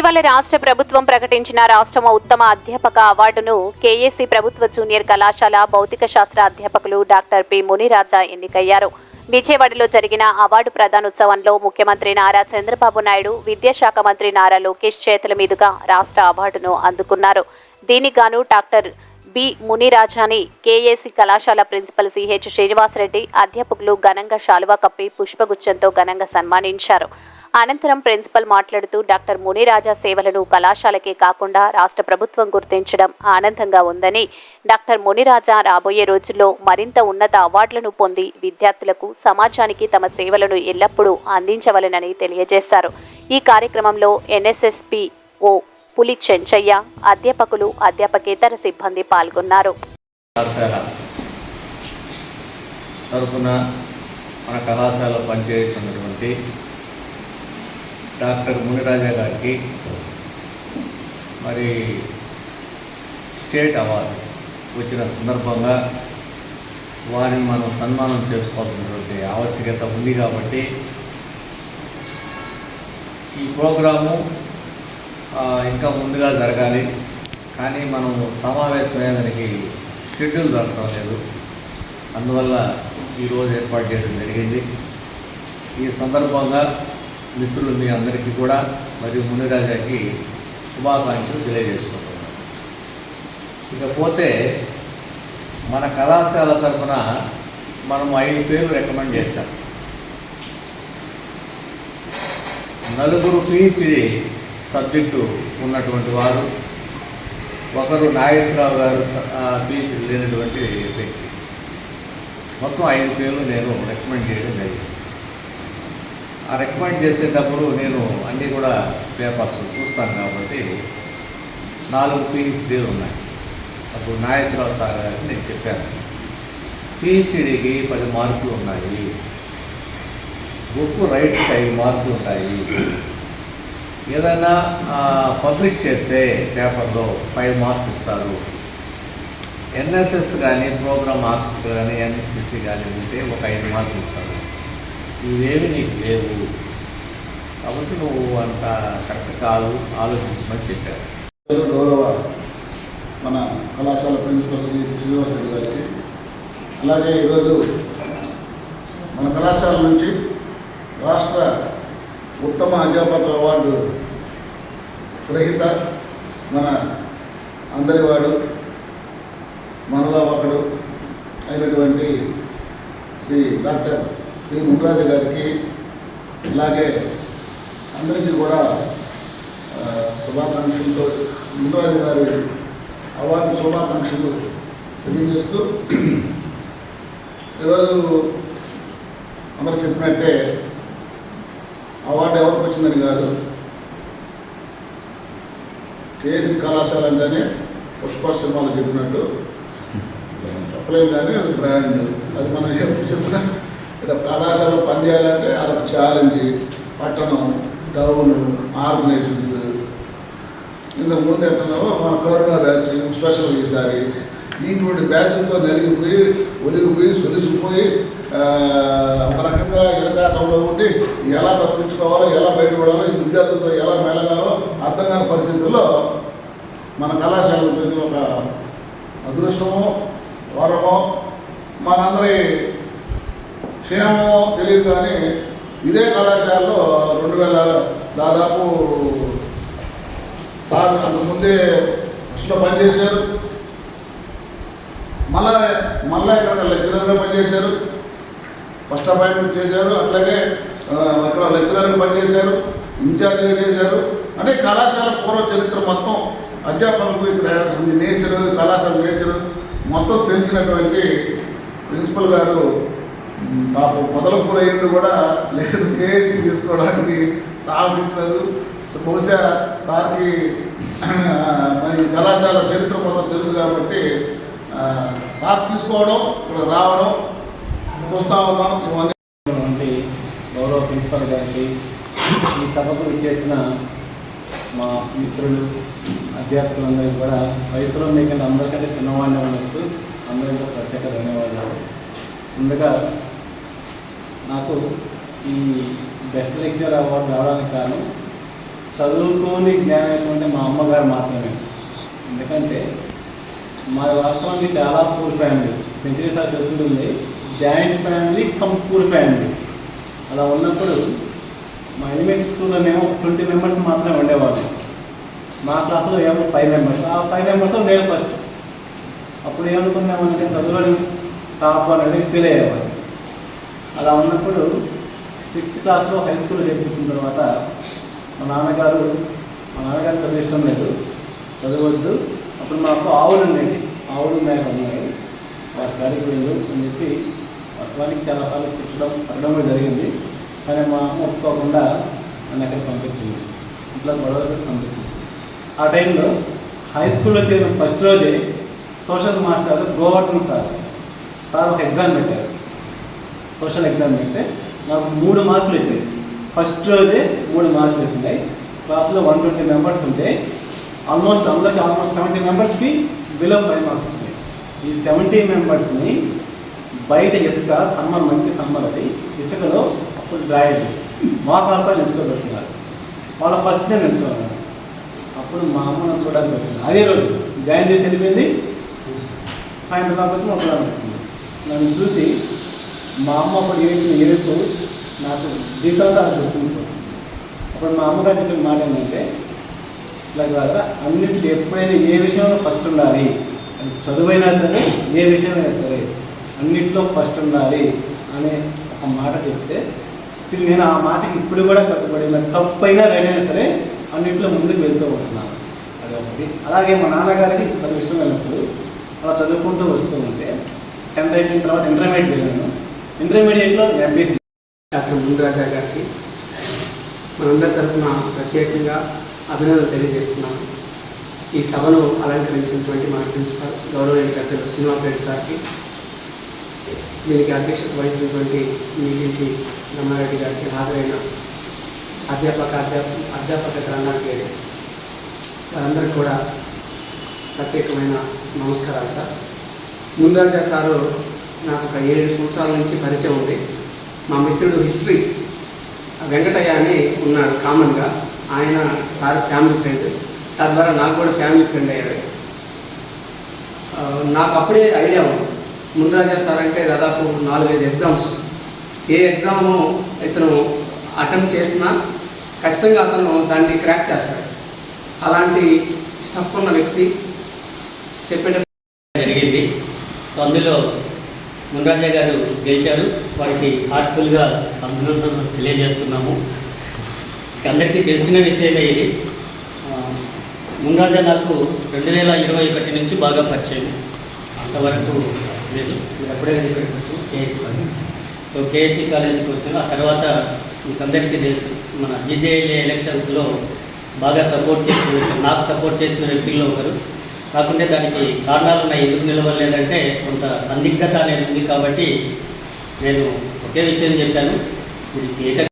ఇటీవల రాష్ట్ర ప్రభుత్వం ప్రకటించిన రాష్ట్ర ఉత్తమ అధ్యాపక అవార్డును కేఏసీ ప్రభుత్వ జూనియర్ కళాశాల భౌతిక శాస్త్ర అధ్యాపకులు డాక్టర్ పి మునిరాజా ఎన్నికయ్యారు. విజయవాడలో జరిగిన అవార్డు ప్రదానోత్సవంలో ముఖ్యమంత్రి నారా చంద్రబాబు నాయుడు విద్యాశాఖ మంత్రి నారా లోకేష్ చేతుల మీదుగా రాష్ట్ర అవార్డును అందుకున్నారు. దీనికి గాను డాక్టర్ బి మునిరాజాని కేఏసీ కళాశాల ప్రిన్సిపల్ సిహెచ్ శ్రీనివాసరెడ్డి అధ్యాపకులు ఘనంగా శాలువా కప్పి పుష్పగుచ్చంతో ఘనంగా సన్మానించారు. అనంతరం ప్రిన్సిపల్ మాట్లాడుతూ డాక్టర్ మునిరాజా సేవలను కళాశాలకే కాకుండా రాష్ట్ర ప్రభుత్వం గుర్తించడం ఆనందంగా ఉందని డాక్టర్ మునిరాజా రాబోయే రోజుల్లో మరింత ఉన్నత అవార్డులను పొంది విద్యార్థులకు సమాజానికి తమ సేవలను ఎల్లప్పుడూ అందించవలెనని తెలియజేశారు. ఈ కార్యక్రమంలో ఎన్ఎస్ఎస్పి ఓ పులి చెంచయ్య అధ్యాపకులు అధ్యాపకేతర సిబ్బంది పాల్గొన్నారు. తరఫున మన కళాశాల పనిచేస్తున్నటువంటి డాక్టర్ మునిరాజా గారికి మరి స్టేట్ అవార్డు వచ్చిన సందర్భంగా వారిని మనం సన్మానం చేసుకోవాల్సినటువంటి ఆవశ్యకత ఉంది కాబట్టి ఈ ప్రోగ్రాము ఇంకా ముందుగా జరగాలి. కానీ మనం సమావేశమయ్యేదానికి షెడ్యూల్ దొరకడం లేదు. అందువల్ల ఈరోజు ఏర్పాటు చేయడం జరిగింది. ఈ సందర్భంగా మిత్రులు మీ అందరికీ కూడా మరియు మునిరాజాకి శుభాకాంక్షలు తెలియజేసుకుంటున్నాను. ఇకపోతే మన కళాశాల తరఫున మనం ఐదు పేర్లు రికమెండ్ చేశాం. నలుగురు పిహెచ్డి సబ్జెక్టు ఉన్నటువంటి వారు ఒకరు నాగేశ్వరరావు గారు పిహెచ్డి లేనటువంటి వ్యక్తి. మొత్తం ఐదు పేర్లు నేను రికమెండ్ చేయడం జరిగింది. రికమెండ్ చేసేటప్పుడు నేను అన్నీ కూడా పేపర్స్ చూస్తాను కాబట్టి నాలుగు పిహెచ్డీలు ఉన్నాయి. అప్పుడు నాగేశ్వరరావు సార్ గారికి నేను చెప్పాను. పిహెచ్డీకి పది మార్కులు ఉన్నాయి. బుక్ రైట్కి ఐదు మార్కులు ఉంటాయి. ఏదైనా పబ్లిష్ చేస్తే పేపర్లో ఫైవ్ మార్క్స్ ఇస్తారు. ఎన్ఎస్ఎస్ కానీ ప్రోగ్రామ్ ఆఫీస్ కానీ ఎన్ఎస్సిసి కానీ ఉంటే ఒక ఐదు మార్కులు ఇస్తారు. ఇవేమి నీకు లేవు. కాబట్టి నువ్వు అంత కరెక్ట్ కాదు ఆలోచించమని చెప్పారు. గౌరవ మన కళాశాల ప్రిన్సిపల్ శ్రీ శ్రీనివాస రెడ్డి గారికి. అలాగే ఈరోజు మన కళాశాల నుంచి రాష్ట్ర ఉత్తమ అధ్యాపక అవార్డు గ్రహీత మన అందరివాడు మనలో ఒకడు అయినటువంటి శ్రీ డాక్టర్ శ్రీ మునరాజు గారికి ఇలాగే అందరికీ కూడా శుభాకాంక్షలతో మునరాజు గారి అవార్డు శుభాకాంక్షలు తెలియజేస్తూ ఈరోజు అందరు చెప్పినట్టే అవార్డు ఎవరికి వచ్చిందని కాదు కేసీ కళాశాల అంటేనే పుష్ప సినిమాలు చెప్పినట్టు. చెప్పలేము కానీ అది బ్రాండ్. అది మనం ఎప్పుడు చెప్పినా ఇక్కడ కళాశాల పనిచేయాలంటే అదొక ఛాలెంజ్ పట్టణం టౌన్ ఆర్గనైజేషన్స్. ఇంతకు ముందు ఎట్లనో మన కరోనా బ్యాచ్ స్పెషల్ ఈసారి. ఇటువంటి బ్యాచ్లతో నలిగిపోయి ఒలిగిపోయి సొలిసిపోయి ఒక రకంగా ఇరకాటంలో ఉండి ఎలా తప్పించుకోవాలో ఎలా బయటపడాలో ఈ విద్యార్థులతో ఎలా మెలగాలో అర్థం కాని పరిస్థితుల్లో మన కళాశాల ఒక అదృష్టమో వరమో మనందరి క్షేమమో తెలియదు కానీ ఇదే కళాశాలలో రెండు వేల దాదాపు సార్ అంతకుముందే ఫస్ట్లో పనిచేశారు మళ్ళా మళ్ళా ఇక్కడ లెక్చరర్గా పనిచేశారు ఫస్ట్ అపాయింట్మెంట్ చేశారు. అట్లాగే అక్కడ లెక్చరర్గా పనిచేశారు ఇన్ఛార్జిగా చేశారు. అంటే కళాశాల పూర్వ చరిత్ర మొత్తం అధ్యాపకులకు ఇక్కడ నేచర్ కళాశాల నేచర్ మొత్తం తెలిసినటువంటి ప్రిన్సిపల్ గారు పాపం మొదలపూర్ అయ్యింది కూడా లేదు కేఎస్సీ తీసుకోవడానికి సాహసించలేదు. బహుశా సార్కి మరి కళాశాల చరిత్ర మొత్తం తెలుసు కాబట్టి సార్ తీసుకోవడం ఇక్కడ రావడం చూస్తూ ఉన్నాం. ఇవన్నీ గౌరవ ప్రిన్సిపల్ గారికి ఈ సభకు ఇచ్చేసిన మా మిత్రులు అధ్యాపకులందరికీ కూడా వయసులో మీకంటే అందరికంటే చిన్నవాడిని ఉండొచ్చు. అందరికీ ప్రత్యేక ధన్యవాదాలు. ముందుగా నాకు ఈ బెస్ట్ లెక్చర్ అవార్డు రావడానికి కారణం చదువుకోని జ్ఞానం అంటే మా అమ్మగారు మాత్రమే. ఎందుకంటే మా వాస్తవానికి చాలా పూర్ ఫ్యామిలీ పెంచరీ sir చూస్తుంటుంది joint family come poor family. అలా ఉన్నప్పుడు మా ఎలిమెంట్ స్కూల్లో మేము ట్వంటీ మెంబర్స్ మాత్రమే ఉండేవాళ్ళం. మా క్లాస్లో ఏమో ఫైవ్ మెంబర్స్ ఆ ఫైవ్ మెంబర్స్ నేను ఫస్ట్ అప్పుడు ఏమనుకున్నామంటే చదువుని టాప్ అనేది ఫీల్ అయ్యేవాడు అలా ఉన్నప్పుడు సిక్స్త్ క్లాస్లో హై స్కూల్లో చేర్పించిన తర్వాత మా నాన్నగారు మా నాన్నగారు చదువు ఇష్టం లేదు. చదవద్దు. అప్పుడు మాకు ఆవులు ఉండేవి. ఆవులు మేక ఉన్నాయి. వారి కాడికి వెళ్ళు అని చెప్పి వాస్తవానికి చాలాసార్లు తిట్టడం పడడం కూడా జరిగింది. కానీ మా అమ్మ ఒప్పుకోకుండా నన్ను అక్కడికి పంపించింది. ఇంట్లో గొడవలకు పంపించింది. ఆ టైంలో హై స్కూల్లో చేరిన ఫస్ట్ రోజే social master Govardhan sir sir ఒక ఎగ్జామ్ పెట్టారు. సోషల్ ఎగ్జామ్ పెడితే నాకు మూడు మార్కులు వచ్చాయి ఫస్ట్ రోజే మూడు మార్కులు వచ్చినాయి. క్లాస్లో వన్ ట్వంటీ మెంబర్స్ ఉంటే ఆల్మోస్ట్ అందరికి ఆల్మోస్ట్ సెవెంటీ మెంబర్స్కి బిలో ఫైవ్ మార్క్స్ వచ్చినాయి. ఈ సెవెంటీ మెంబర్స్ని బయట ఇసుక సమ్మర్ మంచి సమ్మర్ అది ఇసుకలో అప్పుడు డ్రాయర్ మా పాప ఇసుక పెట్టుకున్నారు. వాళ్ళ ఫస్ట్ నేను నిలిచేవాడు అప్పుడు మా అమ్మ నన్ను చూడడానికి వచ్చింది. అదే రోజు జాయిన్ చేసి వెళ్ళిపోయింది. సాయంత్రం కాకపోతే మా పిల్లలు వచ్చింది. నన్ను చూసి మా అమ్మ అప్పుడు ఏడ్చిన ఏడుపు నాకు జీవితంలో అది అప్పుడు మా అమ్మగారు చెప్పిన మాట ఏంటంటే ఇట్లా కాదు అన్నింటిలో ఎప్పుడైనా ఏ విషయంలో ఫస్ట్ ఉండాలి అది చదువైనా సరే ఏ విషయమైనా సరే అన్నిట్లో ఫస్ట్ ఉండాలి అనే ఒక మాట చెప్తే స్టిల్ నేను ఆ మాటకి ఇప్పుడు కూడా కట్టుబడి తప్పైనా రైట్ సరే అన్నింటిలో ముందుకు వెళ్తూ ఉంటున్నాను అది ఒకటి అలాగే మా నాన్నగారికి చదువు ఇష్టం వెళ్ళినప్పుడు అలా చదువుకుంటూ వస్తూ ఉంటే టెన్త్ అయిపోయిన తర్వాత ఇంటర్మీడియట్ వెళ్ళాను. ఇంటర్మీడియట్లో ఎంపీసీ డాక్టర్ ముందురాజా గారికి మనందరి తరఫున ప్రత్యేకంగా అభినందనలు తెలియజేస్తున్నాను. ఈ సభను అలంకరించినటువంటి మా ప్రిన్సిపల్ గౌరవనీయ పెద్దలు శ్రీనివాసరెడ్డి సార్కి దీనికి అధ్యక్షత వహించినటువంటి మీటింగ్కి రమ్మారెడ్డి గారికి హాజరైన అధ్యాపక అధ్యాప అధ్యాపక గ్రంథానికి వారందరికీ కూడా ప్రత్యేకమైన నమస్కారాలు సార్. ముందరాజా సారు నాకు ఒక ఏడు సంవత్సరాల నుంచి పరిచయం ఉంది. మా మిత్రుడు హిస్టరీ వెంకటయ్య అని ఉన్నాడు కామన్గా. ఆయన సార్ ఫ్యామిలీ ఫ్రెండ్. తద్వారా నాకు కూడా ఫ్యామిలీ ఫ్రెండ్ అయ్యాడు. నాకు అప్పుడే ఐడియా ఉంది. ముందరాజా సార్ అంటే దాదాపు నాలుగైదు ఎగ్జామ్స్. ఏ ఎగ్జాము ఇతను అటెంప్ట్ చేసినా ఖచ్చితంగా అతను దాన్ని క్రాక్ చేస్తాడు. అలాంటి స్టఫ్ ఉన్న వ్యక్తి చెప్పేట జరిగింది. సో అందులో మున్రాజా గారు గెలిచారు. వారికి హార్ట్ఫుల్గా అభినందనలు తెలియజేస్తున్నాము. అందరికీ తెలిసిన విషయమే ఇది. మున్రాజా నాకు రెండు వేల ఇరవై ఒకటి నుంచి బాగా పరిచయం. అంతవరకు లేదు. మీరు ఎప్పుడే కేఎస్సి ఇక్కడికి కేఎస్సీ కాలేజ్. సో కేఎస్సీ కాలేజీకి వచ్చాను. ఆ తర్వాత మీకు అందరికీ తెలుసు మన జీజేఎల్ఏ ఎలక్షన్స్లో బాగా సపోర్ట్ చేసిన నాకు సపోర్ట్ చేసిన వ్యక్తుల్లో ఒకరు. కాకుంటే దానికి కారణాలు ఉన్నాయి ఎందుకు నిలవలేదంటే కొంత సందిగ్ధత అనేది ఉంది కాబట్టి నేను ఒకే విషయం చెప్పాను. మీరు